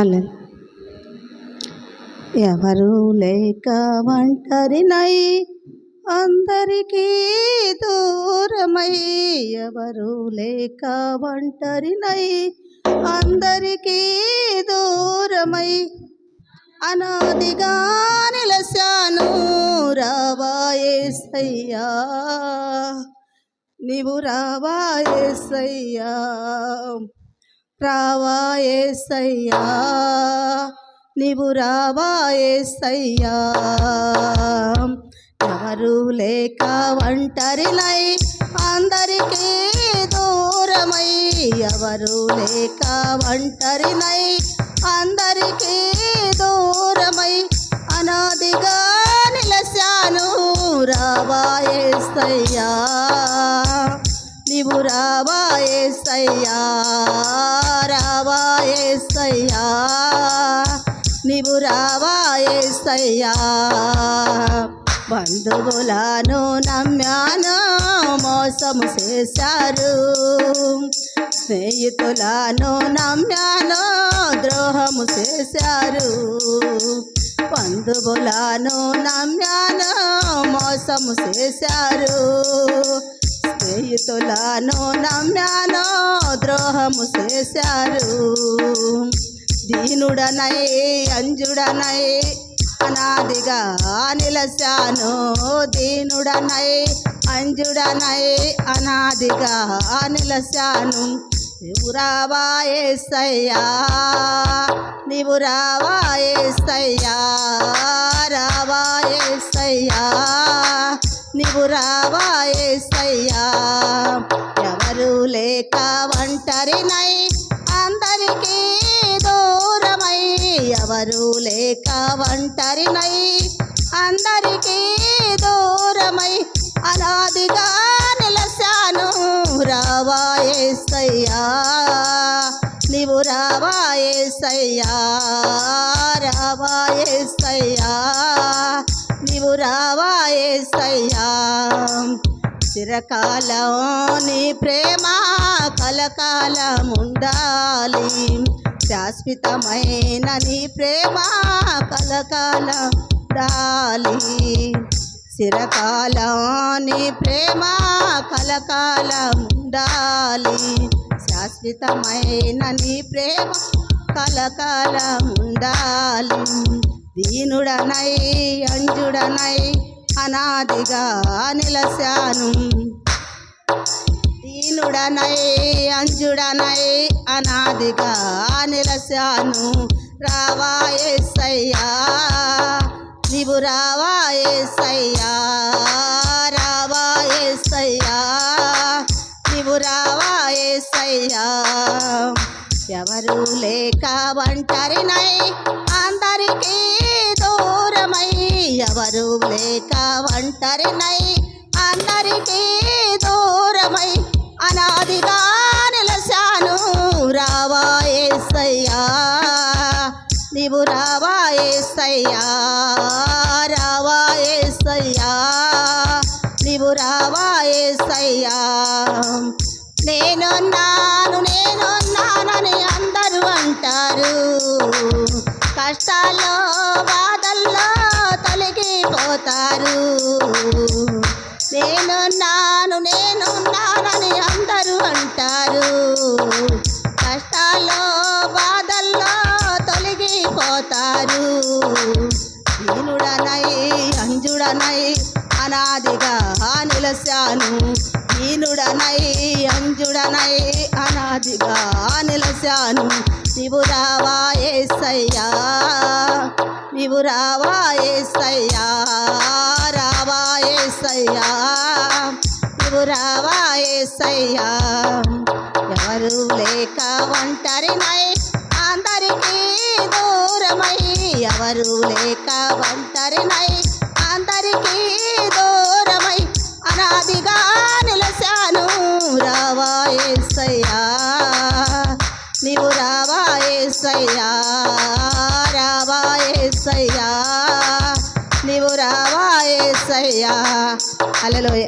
అలా ఎవరు లేక ఒంటరినై అందరికీ దూరమై ఎవరు లేక ఒంటరినై అందరికీ దూరమై. అనాదిగా నిలశాను రావాయేసయ్యా నీవు రావాయేసయ్యా రావాయేసయ్యా నీవు రావాయేసయ్యా ఎవరు లేక ఒంటరినై అందరికీ దూరమై ఎవరు లేక ఒంటరినై నీవు రావాయేసయ్యా రావాయేసయ్యా నీవు రావాయేసయ్యా బంధువులను నమ్మాను మోసము చేశారు. స్నేహితులను నమ్మాను ద్రోహము చేశారు. బంధువులను నమ్మాను మోసము చేశారు. స్నేహితులను నమ్మాను ద్రోహము చేశారు. దీనుడనై అంజుడనై అనాదిగా నిలశాను. దీనుడనై అంజుడనై అనాదిగా నిలశాను. నీవు రావాయేసయ్యా నీవు రావాయేసయ్యా రావాయేసయ్యా నీవు రావాయేసయ్యా ఎవరు లేక ఒంటరినై అందరికీ దూరమై ఎవరు లేక ఒంటరినై అందరికీ దూరమై అనాదిగా నిలశాను. రావాయేసయ్యా నీవు రావాయేసయ్యా రావాయేసయ్యా నీవు రావాయేసయ్యా చిరకాలం నీ ప్రేమ కలకాలం ఉండాలి శాశ్వతమైన నీ ప్రేమ కలకాలం ఉండాలి చిరకాలం నీ ప్రేమ కలకాలం ఉండాలి శాశ్వతమైన నీ ప్రేమ కలకాలం ఉండాలి దీనుడనై అంజుడనై అనాదిగా నిలశాను. దీనుడనై అంజుడనై అనాదిగా నిలశాను. రావాయేసయ్యా నీవు రావాయేసయ్యా రావాయేసయ్యా నీవు రావాయేసయ్యా ఎవరు లేక ఒంటరినై అందరికీ దూరమై ఎవరు లేక ఒంటరినై అందరికీ దూరమై అనాదిగా నిలశాను. రావాయేసయ్యా నీవు రావాయేసయ్యా రావాయేసయ్యా నీవు రావా ఏసయ్యా. నేను నా అంటారు. కష్టాల్లో బాధల్లో తొలగిపోతారు. నేనున్నాను నేనున్నానని అందరూ అంటారు. కష్టాల్లో బాధల్లో తొలగిపోతారు. దీనుడనై అంజుడనై అనాదిగా నిలశాను దీనుడనై అంజుడనై అనాదిగా నిలశాను నీవు రావాయేసయ్యా నీవు రావా ఏసయ్యా. నీవు రావాయేసయ్యా ఎవరు లేక ఒంటరినై అందరికీ దూరమై ఎవరు లేక ఒంటరినై అలలోయ